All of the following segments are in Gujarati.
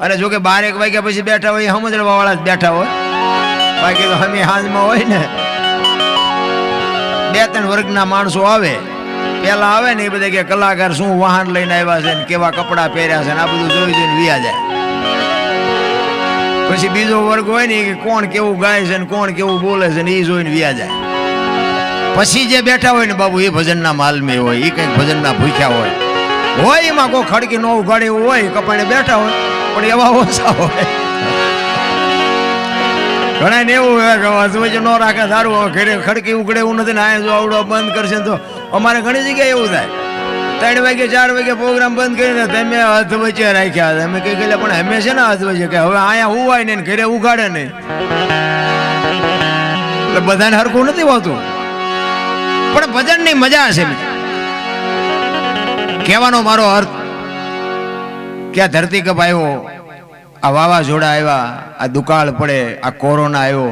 અને જો બાર એક વાગ્યા પછી બેઠા હોય સમજવા વાળા જ બેઠા હોય. બાકી તો અમે હાજમાં હોય ને. બે ત્રણ વર્ગના માણસો આવે. પેલા આવે ને એ બધા કે કલાકાર શું વાહન લઈને આવ્યા છે ને કેવા કપડાં પહેર્યા છે ને આ બધું જોઈ જોઈને વિયા જાય. પછી બીજો વર્ગ હોય ને કે કોણ કેવું ગાય છે ને કોણ કેવું બોલે છે ને એ જોઈને વિયા જાય. પછી જે બેઠા હોય ને બાબુ, એ ભજનના માલમી હોય, એ કંઈક ભજનના ભૂખ્યા હોય. હોય એમાં કોઈ ખડકી નો એવું હોય કપાણે બેઠા હોય. પણ એવા ઓછા હોય. ઘણા ને એવું હોય કે વાંચો ન રાખે સારું ઘરે ખડકી ઉગડે એવું નથી ને આ જો આવડો બંધ કરશે તો અમારે ઘણી જગ્યાએ એવું થાય. ત્રણ વાગે, ચાર વાગે પ્રોગ્રામ બંધ કરીને તમે હાથ વચ્ચે રાખ્યા. અમે કઈ ગયેલા પણ અમે છે ને હાથ વચ્ચે કે હવે અહીંયા હુવાય ને ઘરે ઉગાડે નહીં. એટલે બધાને હરખું નથી હોતું. પણ ભજનની મજા છે. કહેવાનો મારો અર્થ કે ધરતી કપ આવ્યો? આ વાવાઝોડા આવ્યા, આ દુકાળ પડે, આ કોરોના આવ્યો.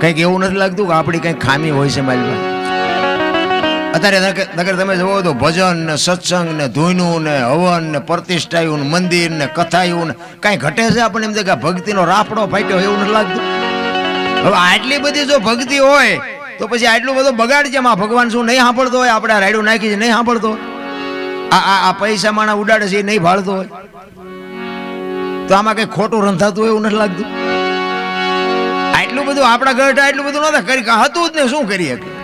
કંઈક એવું નથી લાગતું કે આપણી કંઈક ખામી હોય છે મારી અત્યારે નકર તમે જોવો તો ભજન ને સત્સંગ ને ધૂનું ને હવન ને પ્રતિષ્ઠાયું ને મંદિર ને કથાયું ને કાંઈ ઘટે છે આપણને એમ કે ભક્તિનો રાફડો ફાટ્યો એવું નથી લાગતું? હવે આટલી બધી જો ભક્તિ હોય, તો પછી આટલું બધું બગાડ છે ભગવાન શું નહીં સાંભળતો હોય? આપણે રાયડું નાખી છે, નહીં સાંભળતો હોય. આ આ પૈસા માણા ઉડાડે છે, એ નહીં ભાળતો હોય. તો આમાં કઈ ખોટું રંધાતું હોય એવું નથી લાગતું? આટલું બધું આપણા ઘર આટલું બધું નતા કરી હતું જ ને, શું કરી શકે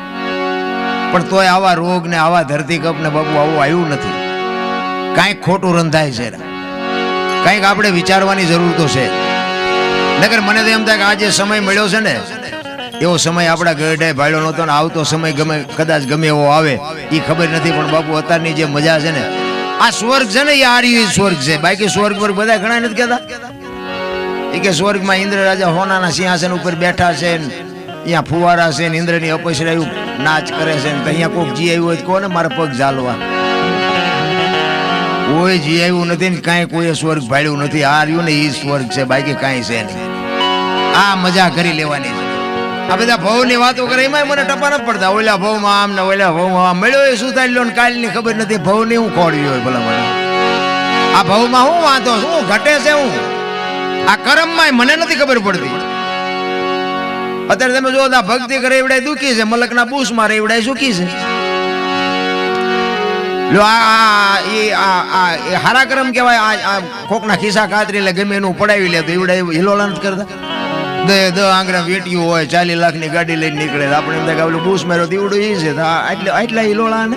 પણ તોય આવા રોગ ને, આવા ધરતીકપ ને બાબુ આવું આવ્યું નથી. કાંઈક ખોટું રંધાય છે. કાંઈક આપણે વિચારવાની જરૂર તો છે. નગર મને તો એમ થાય કે આ જે સમય મળ્યો છે ને એવો સમય આપણા ગઢે ભાડ્યો નહોતો ને આવતો સમય ગમે, કદાચ ગમે એવો આવે એ ખબર નથી, પણ બાપુ અત્યારની જે મજા છે ને, આ સ્વર્ગ છે ને એ આર્યુ સ્વર્ગ છે. બાકી સ્વર્ગ પર બધા ઘણા નથી કહેતા? એ કે સ્વર્ગમાં ઇન્દ્ર રાજા હોનાના સિંહાસન ઉપર બેઠા છે ને અહીંયા ફુવારા છે ને, ઇન્દ્રની અપસરાયું નાચ કરે છે ને અહીંયા કોક જી આવ્યું હોય કોને મારા પગ ઝાલવા? કોઈ જી આવ્યું નથી ને, કાંઈ કોઈ સ્વર્ગ ભાડ્યું નથી. આ રહ્યું ને એ સ્વર્ગ છે, બાકી કાંઈ છે નહીં. આ મજા કરી લેવાની છે. આ બધા ભવની વાતો કરે એમાં મને ટપા ન પડતા. ઓલા ભવમાં આમ ને ઓલા ભવમાં આમ. મળ્યો એ શું થાય ને કાલની ખબર નથી. ભવની હું ખોડવી હોય ભલા મને આ ભવમાં હું વાંધો, શું ઘટે છે હું? આ કર્મમાં મને નથી ખબર પડતી. અત્યારે તમે જો આ ભક્તિ કરે એવડાય દુખી છે, મલકના પૂછ મારે એવડાય સુખી છે. લો, આ આ, એ, આ આ હારા કરમ કહેવાય, આ કોકના ખિસ્સા કાતરી એટલે ગમે એનું પડાવી લે તો એવડાય હિલોલા નથી કરતા. દે દ આંગળા વેટ્યું હોય ચાલી લાખની ગાડી લઈને નીકળે. આપણે એમ થાય ઓલું બૂસ આટલા આટલા ને?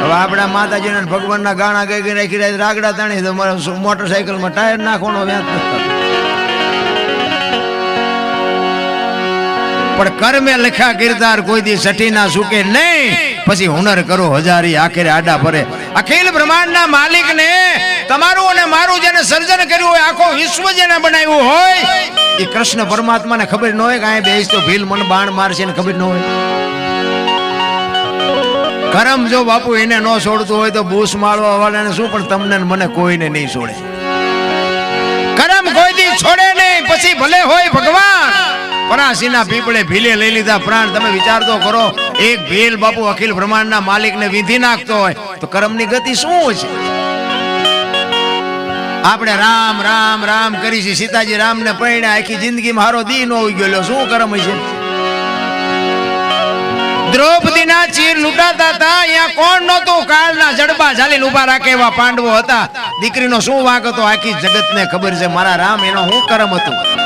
હવે આપણા માતાજીના ભગવાનના ગાણા ગાઈ ગઈ રહ્યા રાગડા તાણી તો મારા ટાયર નાખવાનો પણ કર્મે લખ્યા કિરદાર કોઈ દી સઠી ના સુકે નહીં. પછી હુનર કરો હજારી, આખરે આડા ફરે અખિલ બ્રહ્માંડના માલિકને તમારું અને મારું જેને સર્જન કર્યું હોય, આખો વિશ્વ જેને બનાવ્યું હોય, એ કૃષ્ણ પરમાત્માને ખબર ન હોય કે અહીંયા બેસ તો ભીલ, મન બાણ મારશે ને ખબર ન હોય. કરમ જો બાપુ એને ન છોડતું હોય તો બૂસ મારવા વાળાને શું, પણ તમને મને કોઈને નહીં છોડે. કરમ કોઈ દી છોડે નહીં, પછી ભલે હોય ભગવાન પરાસીના પીપળે ભીલે લઈ લીધા. પ્રાણ તમે વિચાર તો કરો, એક ભીલ બાપુ અખિલ બ્રહ્માંડના માલિકને વિધિ નાખતો હોય, તો કર્મની ગતિ શું છે? આપણે રામ રામ રામ કરી છે. સીતાજી રામને પરણ્યા. આખી જિંદગી હારો દી નો ગયો શું કર્મ છે? દ્રૌપદીના ચીર લૂંટાતા હતા. અહીંયા કોણ નહોતું? કાળના જડબા ઝાલીને ઊભા રાખે એવા પાંડવો હતા. દીકરીનો શું વાંક હતો? આખી જગતને ખબર છે. મારા રામ, એનો શું કર્મ હતું?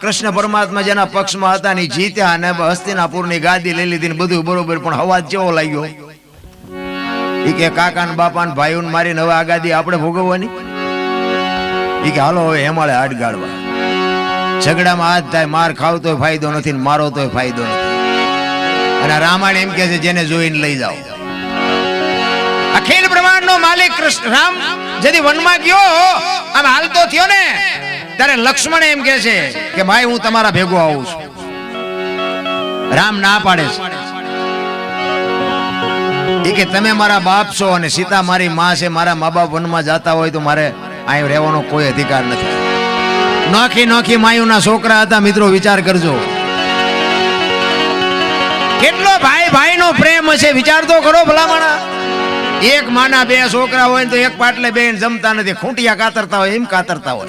કૃષ્ણ પરમાત્મા જેના પક્ષમાં હતા ને જીત્યા અને હસ્તિનાપુરની ગાદી લઈ લીધી ને બધું બરોબર, પણ હવા જેવો લાગ્યો? એ કે કાકા ને બાપા ને ભાઈઓ ને મારીને હવે આ આપણે ભોગવવાની? એ કે, હાલો, હવે હેમાળે હાડ ગાળવા ઝઘડામાં હાથ થાય, માર ખાવ તોય ફાયદો નથી ને મારો તોય ફાયદો નથી. અને રામાયણ એમ કે છે, જેને જોઈને લઈ જાઓ. અખિલ બ્રહ્માંડનો માલિક કૃષ્ણ, રામ, જેથી વનમાં ગયો, આમ હાલતો થયો ને ત્યારે લક્ષ્મણ એમ કે છે કે, ભાઈ, હું તમારા ભેગો આવું છું. રામ ના પાડે છે. એ કે, તમે મારા બાપ છો અને સીતા મારી માં છે, મારા મા બાપ વનમાં જતા હોય તો મારે અહીં રહેવાનો કોઈ અધિકાર નથી. નોખી નોખી માયુના છોકરા હતા, મિત્રો, વિચાર કરજો. કેટલો ભાઈ ભાઈનો પ્રેમ હશે, વિચાર તો કરો ભલામણા. એક માના બે છોકરા હોય તો એક પાટલે બેન જમતા નથી, ખૂંટિયા કાતરતા હોય, એમ કાતરતા હોય.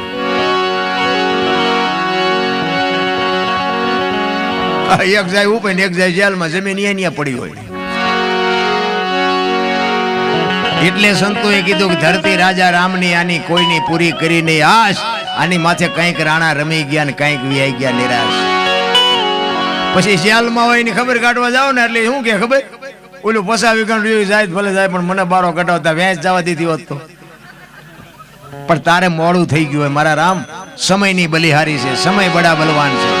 એક જાય ઉપર ને એક જાય જેલમાં, જમીન અહીંયા પડી હોય. એટલે સંતોએ કીધું કે ધરતી રાજા રામની આની કોઈની પૂરી કરી નહીં. આશ આની માથે કંઈક રાણા રમી ગયા ને કંઈક વિયાઈ ગયા નિરાશ. પછી શિયાલમાં હોય ને ખબર કાઢવા જાવ ને, એટલે શું કે ખબર? ઓલું પસાવી ગણ જાય ભલે જાય, પણ મને બારો કટાવતા વેચ જવા દીધી હોત તો. પણ તારે મોડું થઈ ગયું હોય મારા રામ. સમયની બલિહારી છે, સમય બડા બલવાન છે.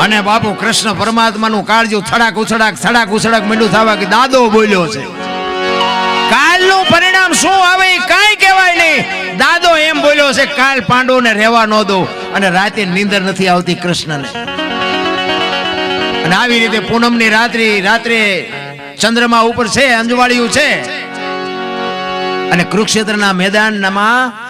અને બાપુ કૃષ્ણ પરમાત્માનું કાળજું થડાક ઉછડાક થડાક ઉછડાક મીંડું થવા કે દાદો બોલ્યો છે. કાલનું પરિણામ શું આવે એ કહેવાય નહીં. દાદો એમ બોલ્યો છે, કાલ પાંડવોને રહેવા ન દો અને રાતે નીંદર નથી આવતી કૃષ્ણને. અને આવી રીતે પૂનમની રાત્રિ, રાત્રે ચંદ્રમા ઉપર છે, અંજવાળિયું છે. અને કુરુક્ષેત્રના મેદાનમાં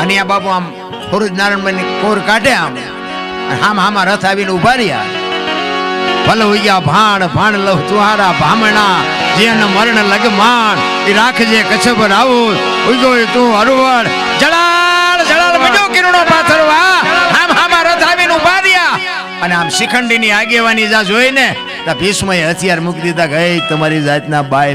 અને આ બાપુ આમ ફોરુજ નારાયણ કોર કાઢે આમ. હામ હામા રથ આવીને ઊભા રહ્યા. ભલે હોઈ ભાણ ભાણ લવ તુહારા ભામણા જેન મરણ લગમાણ, એ રાખજે કચ્છ આવું. ઉજો તું હરવડ જળાળ જળાળ બજો કિરણો પાથરવા. હામ હામા રથ આવીને ઊભા રહ્યા. અને આમ શિખંડીની આગેવાની જા જોઈને ભીષ્મએ હથિયાર મૂકી દીધા ગઈ તમારી જાતના બાય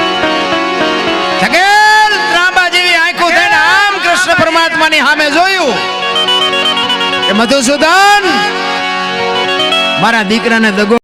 કૃષ્ણ પરમાત્માની સામે જોયું કે મધુસૂદન મારા દીકરાને દગો